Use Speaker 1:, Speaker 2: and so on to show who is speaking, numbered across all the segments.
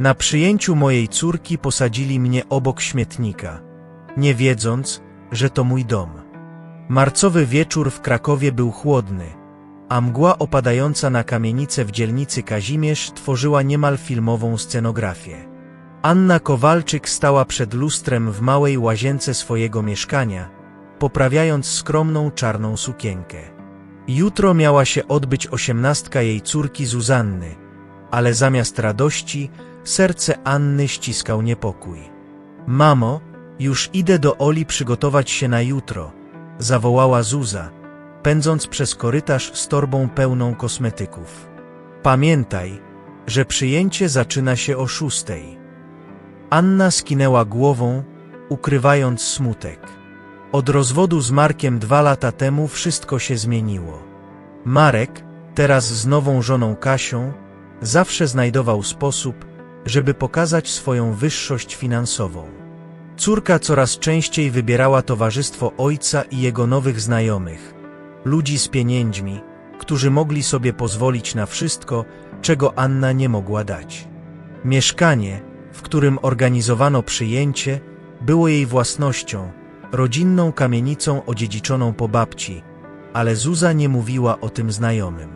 Speaker 1: Na przyjęciu mojej córki posadzili mnie obok śmietnika, nie wiedząc, że to mój dom. Marcowy wieczór w Krakowie był chłodny, a mgła opadająca na kamienicę w dzielnicy Kazimierz tworzyła niemal filmową scenografię. Anna Kowalczyk stała przed lustrem w małej łazience swojego mieszkania, poprawiając skromną czarną sukienkę. Jutro miała się odbyć osiemnastka jej córki Zuzanny, ale zamiast radości serce Anny ściskał niepokój. Mamo, już idę do Oli przygotować się na jutro, zawołała Zuza, pędząc przez korytarz z torbą pełną kosmetyków. Pamiętaj, że przyjęcie zaczyna się o szóstej. Anna skinęła głową, ukrywając smutek. Od rozwodu z Markiem dwa lata temu wszystko się zmieniło. Marek, teraz z nową żoną Kasią, zawsze znajdował sposób, żeby pokazać swoją wyższość finansową. Córka coraz częściej wybierała towarzystwo ojca i jego nowych znajomych, ludzi z pieniędzmi, którzy mogli sobie pozwolić na wszystko, czego Anna nie mogła dać. Mieszkanie, w którym organizowano przyjęcie, było jej własnością, rodzinną kamienicą odziedziczoną po babci, ale Zuza nie mówiła o tym znajomym.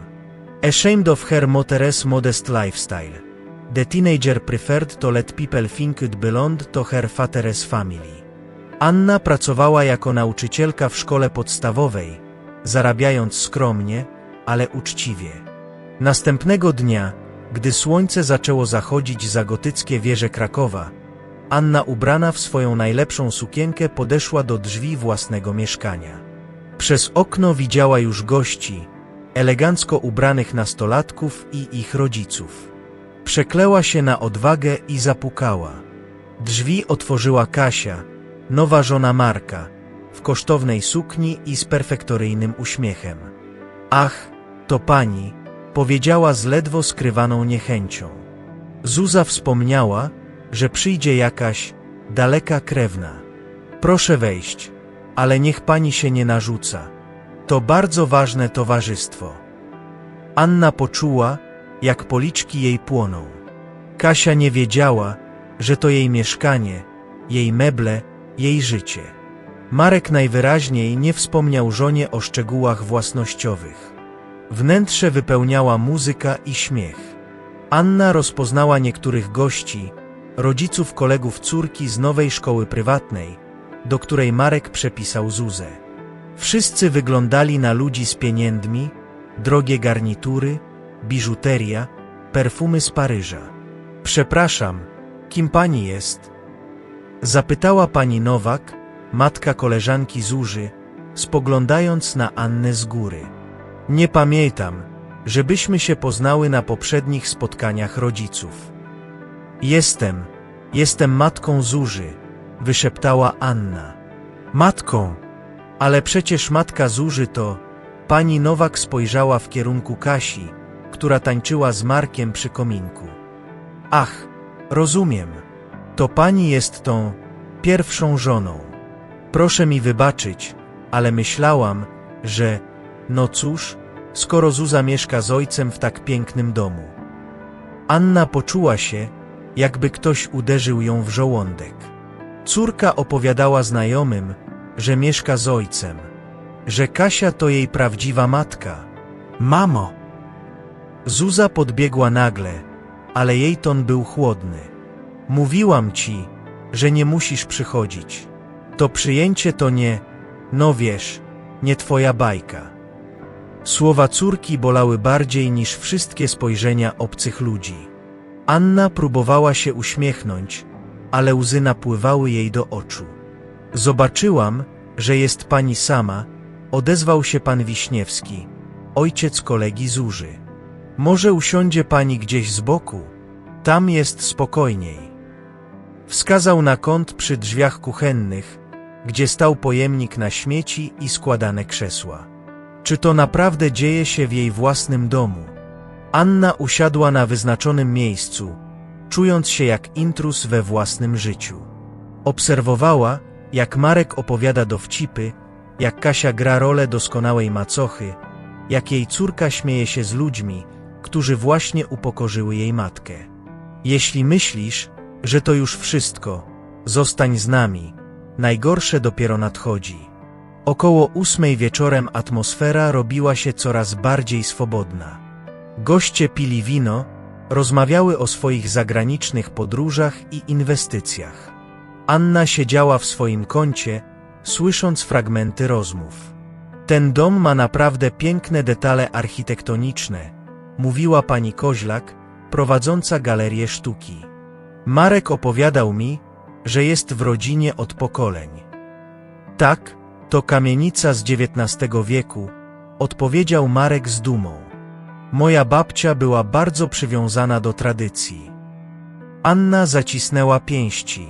Speaker 1: Ashamed of her mother's modest lifestyle. The teenager preferred to let people think it belonged to her father's family. Anna pracowała jako nauczycielka w szkole podstawowej, zarabiając skromnie, ale uczciwie. Następnego dnia, gdy słońce zaczęło zachodzić za gotyckie wieże Krakowa, Anna ubrana w swoją najlepszą sukienkę podeszła do drzwi własnego mieszkania. Przez okno widziała już gości, elegancko ubranych nastolatków i ich rodziców. Przekleła się na odwagę i zapukała. Drzwi otworzyła Kasia, nowa żona Marka, w kosztownej sukni i z perfektoryjnym uśmiechem. Ach, to pani, powiedziała z ledwo skrywaną niechęcią. Zuza wspomniała, że przyjdzie jakaś daleka krewna. Proszę wejść, ale niech pani się nie narzuca. To bardzo ważne towarzystwo. Anna poczuła, jak policzki jej płoną. Kasia nie wiedziała, że to jej mieszkanie, jej meble, jej życie. Marek najwyraźniej nie wspomniał żonie o szczegółach własnościowych. Wnętrze wypełniała muzyka i śmiech. Anna rozpoznała niektórych gości, rodziców kolegów córki z nowej szkoły prywatnej, do której Marek przepisał Zuzę. Wszyscy wyglądali na ludzi z pieniędzmi, drogie garnitury, biżuteria, perfumy z Paryża. Przepraszam, kim pani jest? Zapytała pani Nowak, matka koleżanki Zuży, spoglądając na Annę z góry. Nie pamiętam, żebyśmy się poznały na poprzednich spotkaniach rodziców. Jestem, jestem matką Zuży, wyszeptała Anna. Matką? Ale przecież matka Zuży to... Pani Nowak spojrzała w kierunku Kasi, która tańczyła z Markiem przy kominku. Ach, rozumiem. To pani jest tą pierwszą żoną. Proszę mi wybaczyć, ale myślałam, że, no cóż, skoro Zuza mieszka z ojcem w tak pięknym domu. Anna poczuła się, jakby ktoś uderzył ją w żołądek. Córka opowiadała znajomym, że mieszka z ojcem, że Kasia to jej prawdziwa matka. Mamo! Zuza podbiegła nagle, ale jej ton był chłodny. Mówiłam ci, że nie musisz przychodzić. To przyjęcie to nie, no wiesz, nie twoja bajka. Słowa córki bolały bardziej niż wszystkie spojrzenia obcych ludzi. Anna próbowała się uśmiechnąć, ale łzy napływały jej do oczu. Zobaczyłam, że jest pani sama, odezwał się pan Wiśniewski, ojciec kolegi Zuży. Może usiądzie pani gdzieś z boku? Tam jest spokojniej. Wskazał na kąt przy drzwiach kuchennych, gdzie stał pojemnik na śmieci i składane krzesła. Czy to naprawdę dzieje się w jej własnym domu? Anna usiadła na wyznaczonym miejscu, czując się jak intrus we własnym życiu. Obserwowała, jak Marek opowiada dowcipy, jak Kasia gra rolę doskonałej macochy, jak jej córka śmieje się z ludźmi, którzy właśnie upokorzyły jej matkę. Jeśli myślisz, że to już wszystko, zostań z nami. Najgorsze dopiero nadchodzi. Około ósmej wieczorem atmosfera robiła się coraz bardziej swobodna. Goście pili wino, rozmawiały o swoich zagranicznych podróżach i inwestycjach. Anna siedziała w swoim kącie, słysząc fragmenty rozmów. Ten dom ma naprawdę piękne detale architektoniczne, mówiła pani Koźlak, prowadząca galerię sztuki. Marek opowiadał mi, że jest w rodzinie od pokoleń. Tak, to kamienica z XIX wieku, odpowiedział Marek z dumą. Moja babcia była bardzo przywiązana do tradycji. Anna zacisnęła pięści.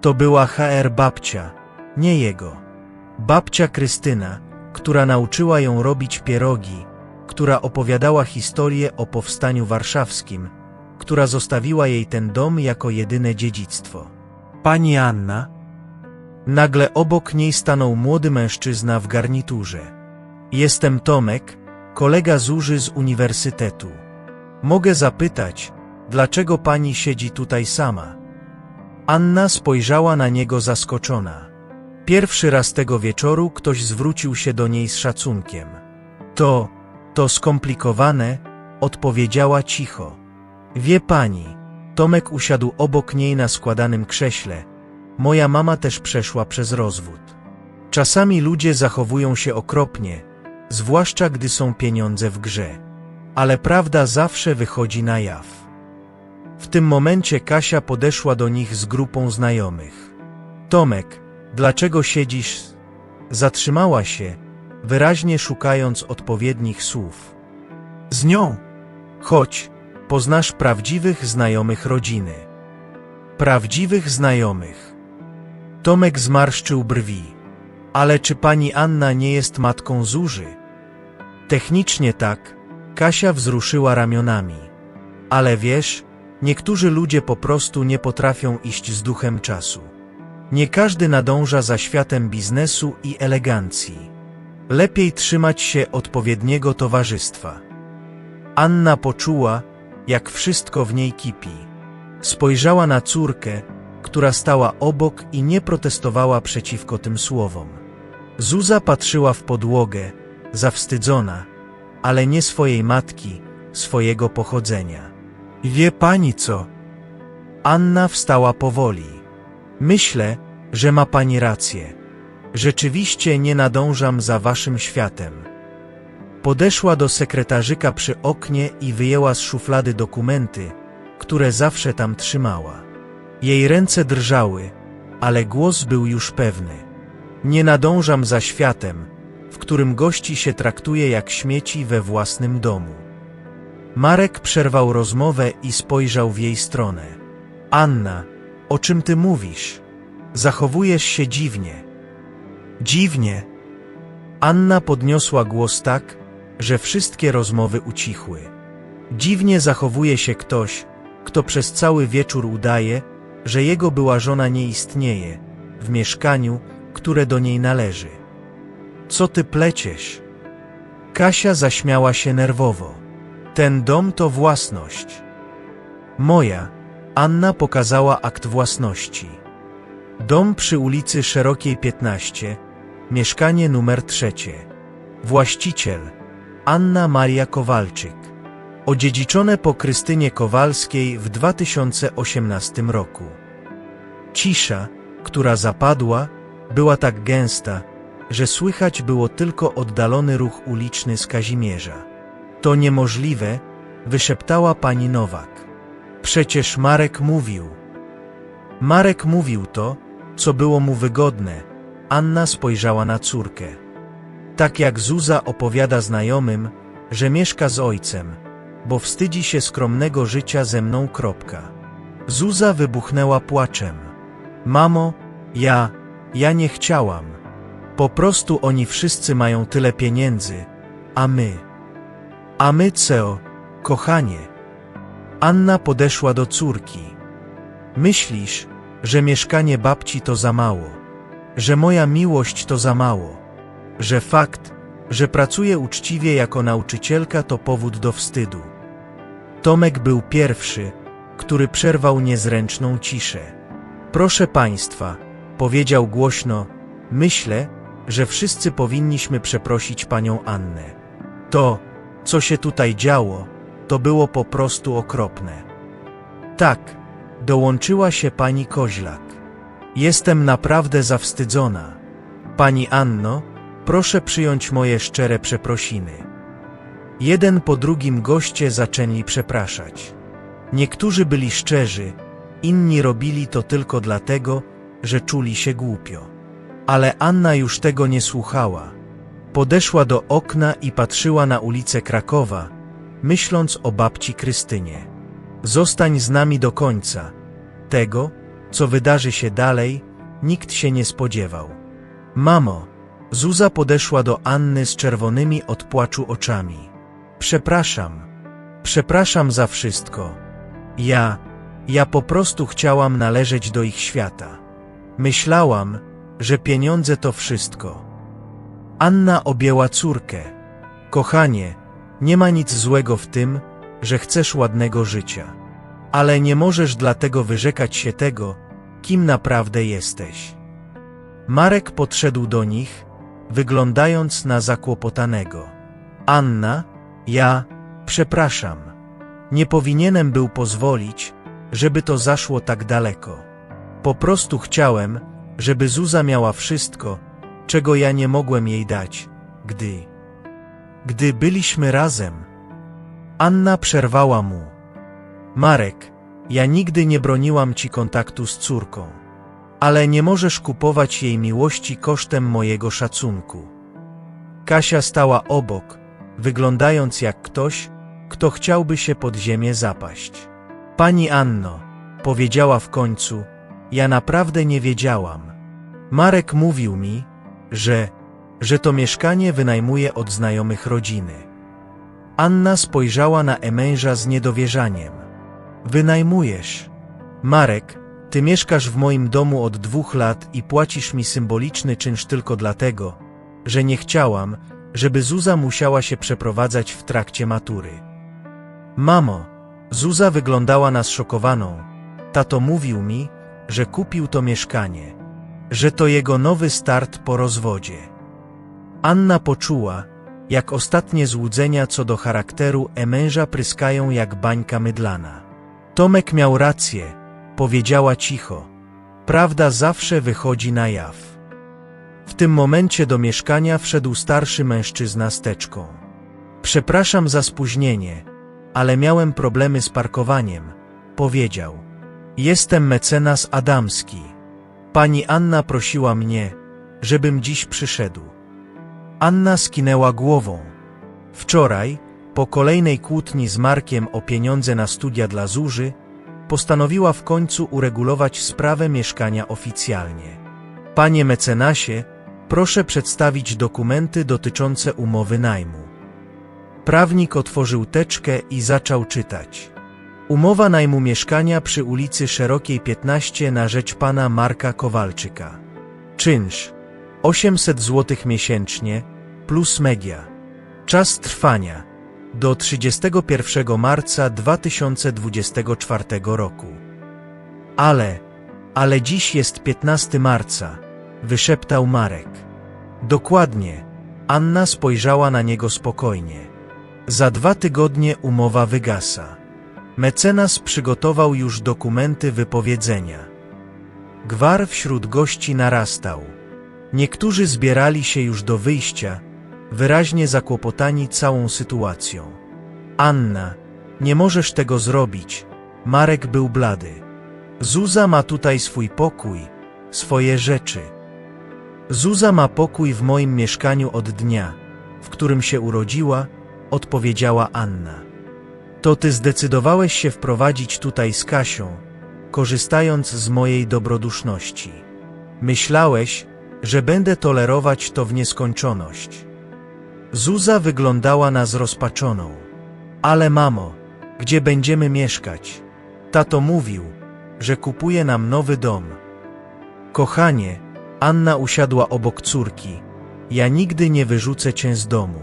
Speaker 1: To była HR babcia, nie jego. Babcia Krystyna, która nauczyła ją robić pierogi, która opowiadała historię o powstaniu warszawskim, która zostawiła jej ten dom jako jedyne dziedzictwo. Pani Anna? Nagle obok niej stanął młody mężczyzna w garniturze. Jestem Tomek, kolega Zuży z uniwersytetu. Mogę zapytać, dlaczego pani siedzi tutaj sama? Anna spojrzała na niego zaskoczona. Pierwszy raz tego wieczoru ktoś zwrócił się do niej z szacunkiem. To, to skomplikowane, odpowiedziała cicho. Wie pani, Tomek usiadł obok niej na składanym krześle. Moja mama też przeszła przez rozwód. Czasami ludzie zachowują się okropnie, zwłaszcza gdy są pieniądze w grze. Ale prawda zawsze wychodzi na jaw. W tym momencie Kasia podeszła do nich z grupą znajomych. Tomek, dlaczego siedzisz? Zatrzymała się, wyraźnie szukając odpowiednich słów. Z nią. Chodź, poznasz prawdziwych znajomych rodziny. Prawdziwych znajomych. Tomek zmarszczył brwi. Ale czy pani Anna nie jest matką Zuży? Technicznie tak, Kasia wzruszyła ramionami. Ale wiesz, niektórzy ludzie po prostu nie potrafią iść z duchem czasu. Nie każdy nadąża za światem biznesu i elegancji. Lepiej trzymać się odpowiedniego towarzystwa. Anna poczuła, jak wszystko w niej kipi. Spojrzała na córkę, która stała obok i nie protestowała przeciwko tym słowom. Zuza patrzyła w podłogę, zawstydzona, ale nie swojej matki, swojego pochodzenia. Wie pani co? Anna wstała powoli. Myślę, że ma pani rację. Rzeczywiście nie nadążam za waszym światem. Podeszła do sekretarzyka przy oknie i wyjęła z szuflady dokumenty, które zawsze tam trzymała. Jej ręce drżały, ale głos był już pewny. Nie nadążam za światem, w którym gości się traktuje jak śmieci we własnym domu. Marek przerwał rozmowę i spojrzał w jej stronę. Anna, o czym ty mówisz? Zachowujesz się dziwnie. Dziwnie. Anna podniosła głos tak, że wszystkie rozmowy ucichły. Dziwnie zachowuje się ktoś, kto przez cały wieczór udaje, że jego była żona nie istnieje, w mieszkaniu, które do niej należy. Co ty pleciesz? Kasia zaśmiała się nerwowo. Ten dom to własność. Moja. Anna pokazała akt własności. Dom przy ulicy Szerokiej 15, mieszkanie numer trzecie. Właściciel Anna Maria Kowalczyk. Odziedziczone po Krystynie Kowalskiej w 2018 roku. Cisza, która zapadła, była tak gęsta, że słychać było tylko oddalony ruch uliczny z Kazimierza. To niemożliwe, wyszeptała pani Nowak. Przecież Marek mówił. Marek mówił to, co było mu wygodne. Anna spojrzała na córkę. Tak jak Zuza opowiada znajomym, że mieszka z ojcem, bo wstydzi się skromnego życia ze mną. Kropka. Zuza wybuchnęła płaczem. Mamo, ja, ja nie chciałam. Po prostu oni wszyscy mają tyle pieniędzy, a my. A my co, kochanie? Anna podeszła do córki. Myślisz, że mieszkanie babci to za mało, że moja miłość to za mało, że fakt, że pracuję uczciwie jako nauczycielka to powód do wstydu. Tomek był pierwszy, który przerwał niezręczną ciszę. Proszę państwa, powiedział głośno, myślę, że wszyscy powinniśmy przeprosić panią Annę. To, co się tutaj działo, to było po prostu okropne. Tak, dołączyła się pani Koźlak. Jestem naprawdę zawstydzona. Pani Anno, proszę przyjąć moje szczere przeprosiny. Jeden po drugim goście zaczęli przepraszać. Niektórzy byli szczerzy, inni robili to tylko dlatego, że czuli się głupio. Ale Anna już tego nie słuchała. Podeszła do okna i patrzyła na ulicę Krakowa, myśląc o babci Krystynie. Zostań z nami do końca. Tego, co wydarzy się dalej, nikt się nie spodziewał. Mamo, Zuza podeszła do Anny z czerwonymi od płaczu oczami. Przepraszam. Przepraszam za wszystko. Ja, ja po prostu chciałam należeć do ich świata. Myślałam, że pieniądze to wszystko. Anna objęła córkę. Kochanie, nie ma nic złego w tym, że chcesz ładnego życia. Ale nie możesz dlatego wyrzekać się tego, kim naprawdę jesteś. Marek podszedł do nich, wyglądając na zakłopotanego. Anna, ja, przepraszam. Nie powinienem był pozwolić, żeby to zaszło tak daleko. Po prostu chciałem, żeby Zuza miała wszystko, czego ja nie mogłem jej dać, gdy. Gdy byliśmy razem. Anna przerwała mu. Marek, ja nigdy nie broniłam ci kontaktu z córką. Ale nie możesz kupować jej miłości kosztem mojego szacunku. Kasia stała obok, wyglądając jak ktoś, kto chciałby się pod ziemię zapaść. Pani Anno, powiedziała w końcu, ja naprawdę nie wiedziałam. Marek mówił mi, że, że to mieszkanie wynajmuje od znajomych rodziny. Anna spojrzała na Emęża z niedowierzaniem. Wynajmujesz. Marek, ty mieszkasz w moim domu od dwóch lat i płacisz mi symboliczny czynsz tylko dlatego, że nie chciałam, żeby Zuza musiała się przeprowadzać w trakcie matury. Mamo, Zuza wyglądała na zszokowaną. Tato mówił mi, że kupił to mieszkanie, że to jego nowy start po rozwodzie. Anna poczuła, jak ostatnie złudzenia co do charakteru Emęża pryskają jak bańka mydlana. Tomek miał rację, powiedziała cicho. Prawda zawsze wychodzi na jaw. W tym momencie do mieszkania wszedł starszy mężczyzna z teczką. Przepraszam za spóźnienie, ale miałem problemy z parkowaniem, powiedział. Jestem mecenas Adamski. Pani Anna prosiła mnie, żebym dziś przyszedł. Anna skinęła głową. Wczoraj, po kolejnej kłótni z Markiem o pieniądze na studia dla Zuży, postanowiła w końcu uregulować sprawę mieszkania oficjalnie. Panie mecenasie, proszę przedstawić dokumenty dotyczące umowy najmu. Prawnik otworzył teczkę i zaczął czytać. Umowa najmu mieszkania przy ulicy Szerokiej 15 na rzecz pana Marka Kowalczyka. Czynsz 800 zł miesięcznie plus media. Czas trwania do 31 marca 2024 roku. Ale, ale dziś jest 15 marca, wyszeptał Marek. Dokładnie, Anna spojrzała na niego spokojnie. Za dwa tygodnie umowa wygasa. Mecenas przygotował już dokumenty wypowiedzenia. Gwar wśród gości narastał. Niektórzy zbierali się już do wyjścia, wyraźnie zakłopotani całą sytuacją. Anna, nie możesz tego zrobić. Marek był blady. Zuza ma tutaj swój pokój, swoje rzeczy. Zuza ma pokój w moim mieszkaniu od dnia, w którym się urodziła, odpowiedziała Anna. To ty zdecydowałeś się wprowadzić tutaj z Kasią, korzystając z mojej dobroduszności. Myślałeś, że będę tolerować to w nieskończoność. Zuza wyglądała na zrozpaczoną. Ale mamo, gdzie będziemy mieszkać? Tato mówił, że kupuje nam nowy dom. Kochanie, Anna usiadła obok córki. Ja nigdy nie wyrzucę cię z domu.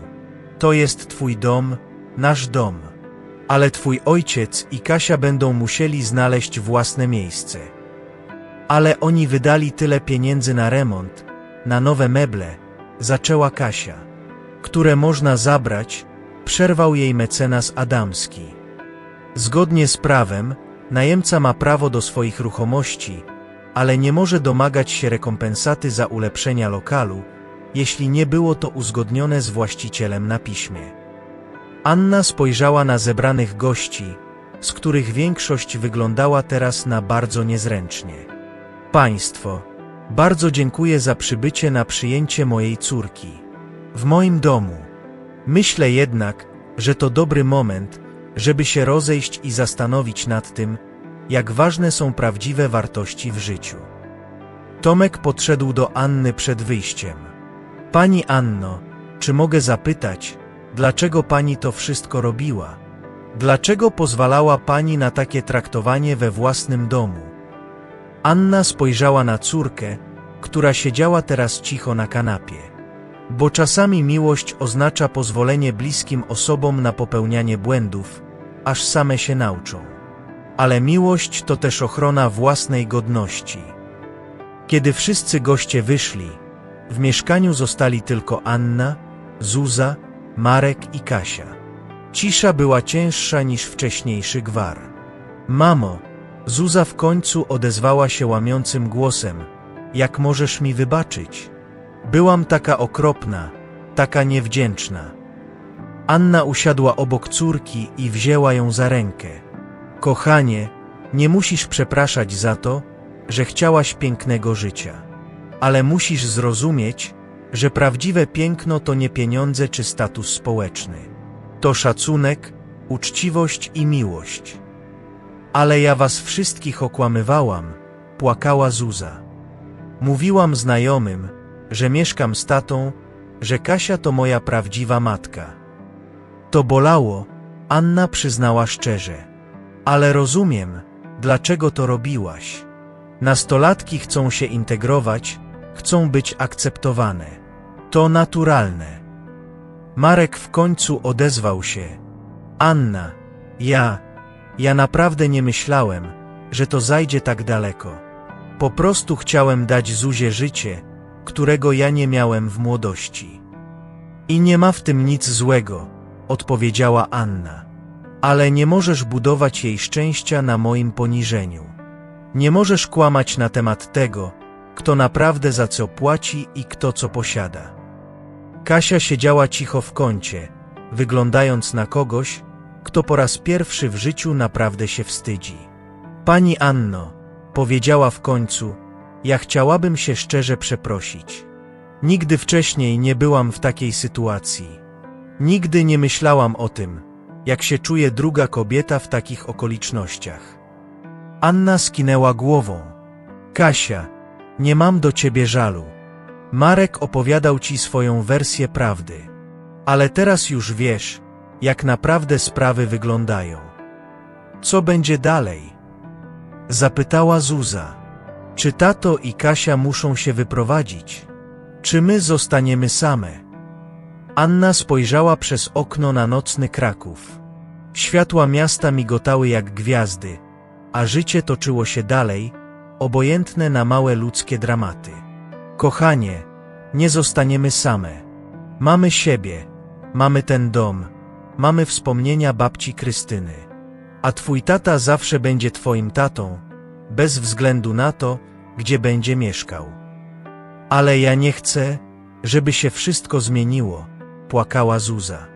Speaker 1: To jest twój dom, nasz dom. Ale twój ojciec i Kasia będą musieli znaleźć własne miejsce. Ale oni wydali tyle pieniędzy na remont, na nowe meble, zaczęła Kasia, które można zabrać, przerwał jej mecenas Adamski. Zgodnie z prawem, najemca ma prawo do swoich ruchomości, ale nie może domagać się rekompensaty za ulepszenia lokalu, jeśli nie było to uzgodnione z właścicielem na piśmie. Anna spojrzała na zebranych gości, z których większość wyglądała teraz na bardzo niezręcznie. Państwo, bardzo dziękuję za przybycie na przyjęcie mojej córki. W moim domu. Myślę jednak, że to dobry moment, żeby się rozejść i zastanowić nad tym, jak ważne są prawdziwe wartości w życiu. Tomek podszedł do Anny przed wyjściem. Pani Anno, czy mogę zapytać, dlaczego pani to wszystko robiła? Dlaczego pozwalała pani na takie traktowanie we własnym domu? Anna spojrzała na córkę, która siedziała teraz cicho na kanapie. Bo czasami miłość oznacza pozwolenie bliskim osobom na popełnianie błędów, aż same się nauczą. Ale miłość to też ochrona własnej godności. Kiedy wszyscy goście wyszli, w mieszkaniu zostali tylko Anna, Zuza, Marek i Kasia. Cisza była cięższa niż wcześniejszy gwar. Mamo, Zuza w końcu odezwała się łamiącym głosem. Jak możesz mi wybaczyć? Byłam taka okropna, taka niewdzięczna. Anna usiadła obok córki i wzięła ją za rękę. Kochanie, nie musisz przepraszać za to, że chciałaś pięknego życia. Ale musisz zrozumieć, że prawdziwe piękno to nie pieniądze czy status społeczny. To szacunek, uczciwość i miłość. Ale ja was wszystkich okłamywałam, płakała Zuza. Mówiłam znajomym, że mieszkam z tatą, że Kasia to moja prawdziwa matka. To bolało, Anna przyznała szczerze. Ale rozumiem, dlaczego to robiłaś. Nastolatki chcą się integrować, chcą być akceptowane. To naturalne. Marek w końcu odezwał się. Anna, ja, ja naprawdę nie myślałem, że to zajdzie tak daleko. Po prostu chciałem dać Zuzie życie, którego ja nie miałem w młodości. I nie ma w tym nic złego, odpowiedziała Anna. Ale nie możesz budować jej szczęścia na moim poniżeniu. Nie możesz kłamać na temat tego, kto naprawdę za co płaci i kto co posiada. Kasia siedziała cicho w kącie, wyglądając na kogoś, kto po raz pierwszy w życiu naprawdę się wstydzi. Pani Anno, powiedziała w końcu, ja chciałabym się szczerze przeprosić. Nigdy wcześniej nie byłam w takiej sytuacji. Nigdy nie myślałam o tym, jak się czuje druga kobieta w takich okolicznościach. Anna skinęła głową. Kasia, nie mam do ciebie żalu. Marek opowiadał ci swoją wersję prawdy. Ale teraz już wiesz, jak naprawdę sprawy wyglądają. Co będzie dalej? Zapytała Zuza. Czy tato i Kasia muszą się wyprowadzić? Czy my zostaniemy same? Anna spojrzała przez okno na nocny Kraków. Światła miasta migotały jak gwiazdy, a życie toczyło się dalej, obojętne na małe ludzkie dramaty. Kochanie, nie zostaniemy same. Mamy siebie, mamy ten dom, mamy wspomnienia babci Krystyny. A twój tata zawsze będzie twoim tatą, bez względu na to, gdzie będzie mieszkał. Ale ja nie chcę, żeby się wszystko zmieniło, płakała Zuza.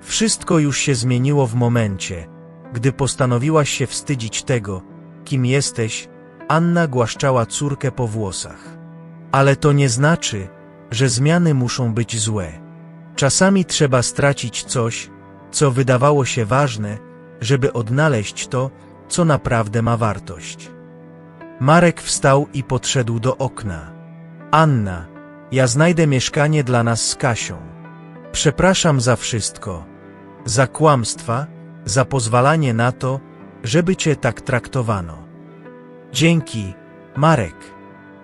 Speaker 1: Wszystko już się zmieniło w momencie, gdy postanowiłaś się wstydzić tego, kim jesteś, Anna głaszczała córkę po włosach. Ale to nie znaczy, że zmiany muszą być złe. Czasami trzeba stracić coś, co wydawało się ważne, żeby odnaleźć to, co naprawdę ma wartość. Marek wstał i podszedł do okna. Anna, ja znajdę mieszkanie dla nas z Kasią. Przepraszam za wszystko. Za kłamstwa, za pozwalanie na to, żeby cię tak traktowano. Dzięki, Marek.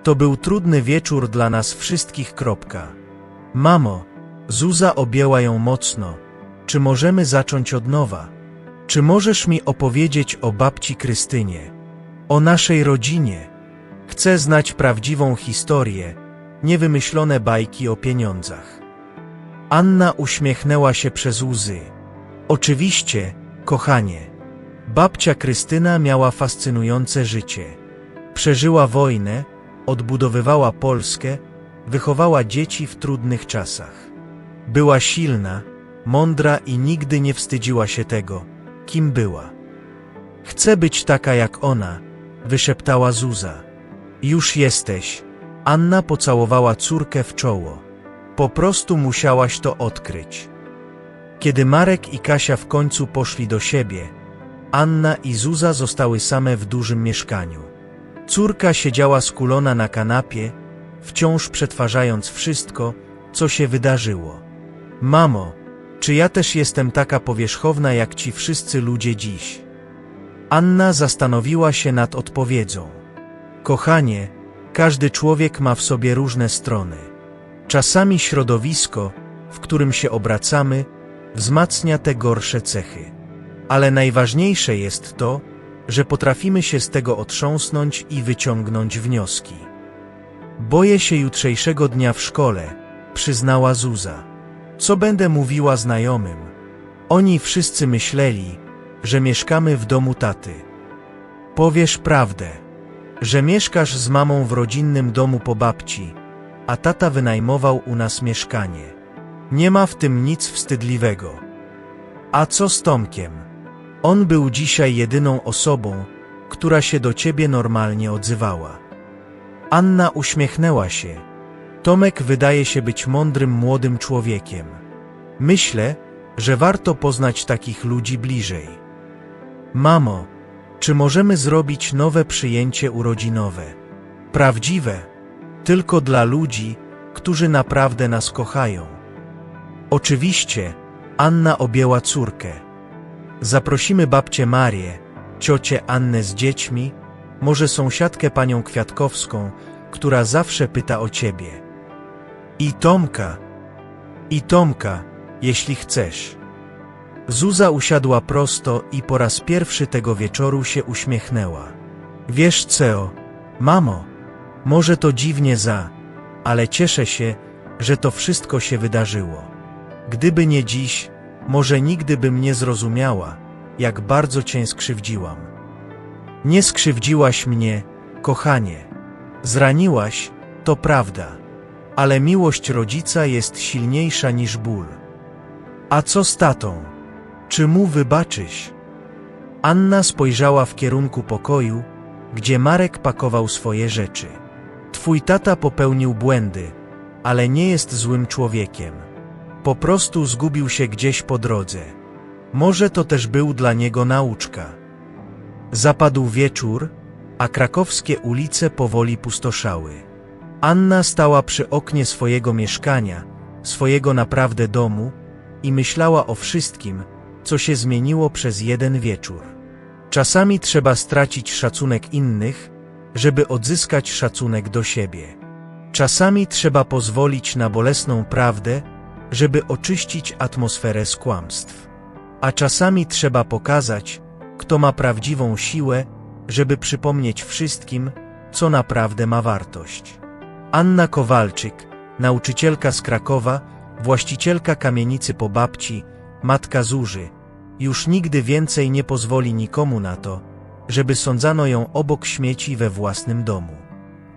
Speaker 1: To był trudny wieczór dla nas wszystkich. Kropka. Mamo, Zuza objęła ją mocno. Czy możemy zacząć od nowa? Czy możesz mi opowiedzieć o babci Krystynie? O naszej rodzinie? Chcę znać prawdziwą historię, niewymyślone bajki o pieniądzach. Anna uśmiechnęła się przez łzy. Oczywiście, kochanie. Babcia Krystyna miała fascynujące życie. Przeżyła wojnę, odbudowywała Polskę, wychowała dzieci w trudnych czasach. Była silna, mądra i nigdy nie wstydziła się tego, kim była. Chcę być taka jak ona, wyszeptała Zuza. Już jesteś. Anna pocałowała córkę w czoło. Po prostu musiałaś to odkryć. Kiedy Marek i Kasia w końcu poszli do siebie, Anna i Zuza zostały same w dużym mieszkaniu. Córka siedziała skulona na kanapie, wciąż przetwarzając wszystko, co się wydarzyło. Mamo, czy ja też jestem taka powierzchowna jak ci wszyscy ludzie dziś? Anna zastanowiła się nad odpowiedzią. Kochanie, każdy człowiek ma w sobie różne strony. Czasami środowisko, w którym się obracamy, wzmacnia te gorsze cechy. Ale najważniejsze jest to, że potrafimy się z tego otrząsnąć i wyciągnąć wnioski. Boję się jutrzejszego dnia w szkole, przyznała Zuza. Co będę mówiła znajomym? Oni wszyscy myśleli, że mieszkamy w domu taty. Powiesz prawdę, że mieszkasz z mamą w rodzinnym domu po babci, a tata wynajmował u nas mieszkanie. Nie ma w tym nic wstydliwego. A co z Tomkiem? On był dzisiaj jedyną osobą, która się do ciebie normalnie odzywała. Anna uśmiechnęła się. Tomek wydaje się być mądrym młodym człowiekiem. Myślę, że warto poznać takich ludzi bliżej. Mamo, czy możemy zrobić nowe przyjęcie urodzinowe? Prawdziwe, tylko dla ludzi, którzy naprawdę nas kochają. Oczywiście, Anna objęła córkę. Zaprosimy babcię Marię, ciocię Annę z dziećmi, może sąsiadkę panią Kwiatkowską, która zawsze pyta o ciebie. I Tomka. I Tomka, jeśli chcesz. Zuza usiadła prosto i po raz pierwszy tego wieczoru się uśmiechnęła. Wiesz co, mamo, może to dziwnie za, ale cieszę się, że to wszystko się wydarzyło. Gdyby nie dziś, może nigdy bym nie zrozumiała, jak bardzo cię skrzywdziłam. Nie skrzywdziłaś mnie, kochanie. Zraniłaś, to prawda, ale miłość rodzica jest silniejsza niż ból. A co z tatą? Czy mu wybaczysz? Anna spojrzała w kierunku pokoju, gdzie Marek pakował swoje rzeczy. Twój tata popełnił błędy, ale nie jest złym człowiekiem. Po prostu zgubił się gdzieś po drodze. Może to też był dla niego nauczka. Zapadł wieczór, a krakowskie ulice powoli pustoszały. Anna stała przy oknie swojego mieszkania, swojego naprawdę domu i myślała o wszystkim, co się zmieniło przez jeden wieczór. Czasami trzeba stracić szacunek innych, żeby odzyskać szacunek do siebie. Czasami trzeba pozwolić na bolesną prawdę, żeby oczyścić atmosferę z kłamstw. A czasami trzeba pokazać, kto ma prawdziwą siłę, żeby przypomnieć wszystkim, co naprawdę ma wartość. Anna Kowalczyk, nauczycielka z Krakowa, właścicielka kamienicy po babci, matka Zuży, już nigdy więcej nie pozwoli nikomu na to, żeby sądzano ją obok śmieci we własnym domu.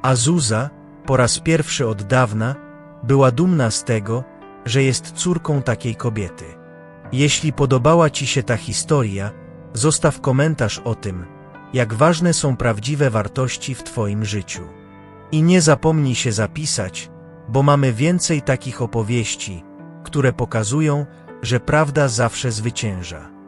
Speaker 1: A Zuza, po raz pierwszy od dawna, była dumna z tego, że jest córką takiej kobiety. Jeśli podobała Ci się ta historia, zostaw komentarz o tym, jak ważne są prawdziwe wartości w Twoim życiu. I nie zapomnij się zapisać, bo mamy więcej takich opowieści, które pokazują, że prawda zawsze zwycięża.